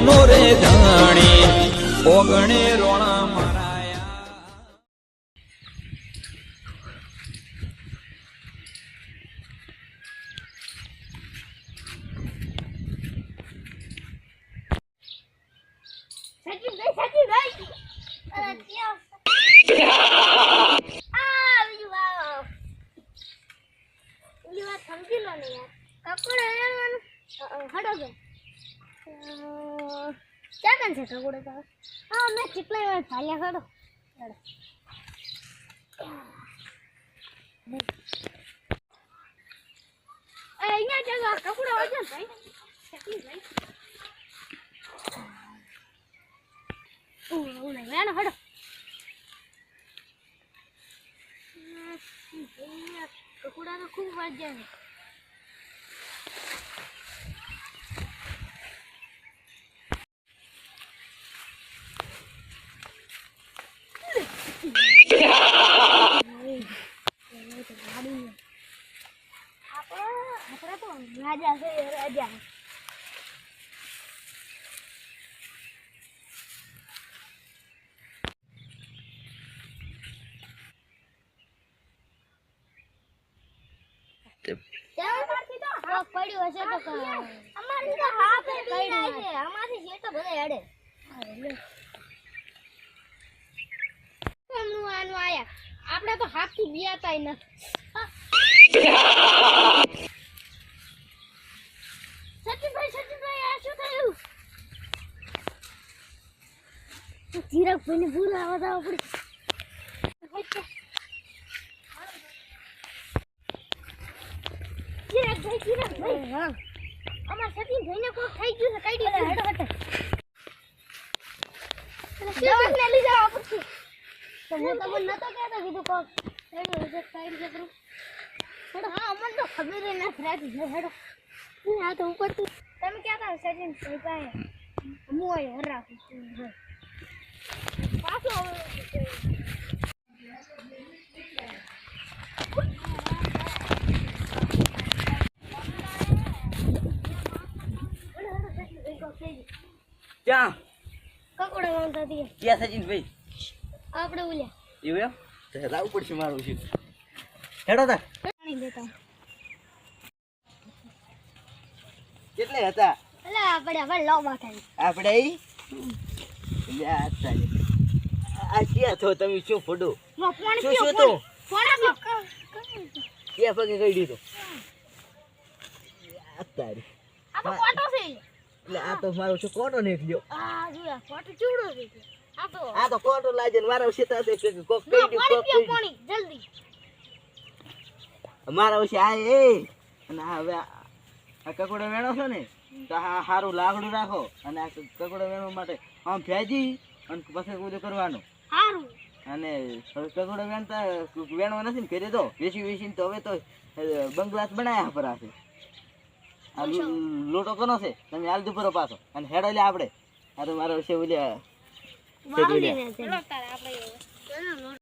નો રે ધણી ઓગણે રોણા સમજી લો ને યાર કપડું હડો ગયા અ, હડો કે અ, ક્યાં કાન છે કકોડા તો હા મેં કેટલાય વાર ચાલ્યા હડો હડો એ, અહીંયા ચાલો આ કકોડા વાંચો ને ભાઈ શેકી ભાઈ ઓલે ઓલે વેણ હડો કકુડા તો વાગ્યા છે રાજા પડ્યું હશે તો છે અમારથી જે બધા અડે કેમનું આનું આયા. આપણે તો હાફથી બિયાતાય નથી સચિનભાઈ સચિનભાઈ આ શું થયું? ધીરકભાઈ ને ભૂલા વધાવો પડી. ધીરકભાઈ ધીરકભાઈ હા અમાર સચિનભાઈ ને કોઈ થઈ ગયું છે દીધું. હેડો હેડો. લઈ તો હું તમને નતો કહેતો કીધું કોક હેડો સાઈડ છે કરું. હેડો હા અમને તો ખબર નથી રહેતી છે હેડો. હું આ તો ઉપર તું તમે ક્યાં હતા સચિન ભાઈ પાસે હું અહીં હર રાખું પાછો ક્યાં? કકોડા માંગતા હતી ક્યાં સચિનભાઈ આપણે ઉલ્યા એવું એમ? તો લાવવું પડશે મારું છે હેડો તા. પાણી દેતા. કેટલે હતા? એટલે આપણે હવે લો બાટાઈ આપણે લે આ તારી. આ ક્યાં છો તમે શું ફોડો? શું શું તો ક્યાં પગે કહી દીધો? આ તારી આ તો કોટો છે. એટલે આ તો મારો શું કોટો નીકળ્યો? આ જોયા કોટો ચૂડો છે. આ તો. તો કોટો લાગે મારા વિશે તો કે કોક કઈ દી કોક કઈ પાણી જલ્દી. મારા વિશે આ એ. અને હવે આ કકોડો વેણો છે ને તો આ સારું લાકડું રાખો. અને આ કકોડો વેણો માટે આમ ભેજી અને પછી બધું કરવાનું. સારું અને કકોડો વેણતા વેણો નથી ને કરી દો વેચી વેચીને તો હવે તો બંગલાસ બનાયા પર આશે આ લોટો કોનો છે? તમે હાલ દુપરો પાછો. અને હેડો લે આપણે. આ તો મારો વિશે ઓલી વાળી ને આપણે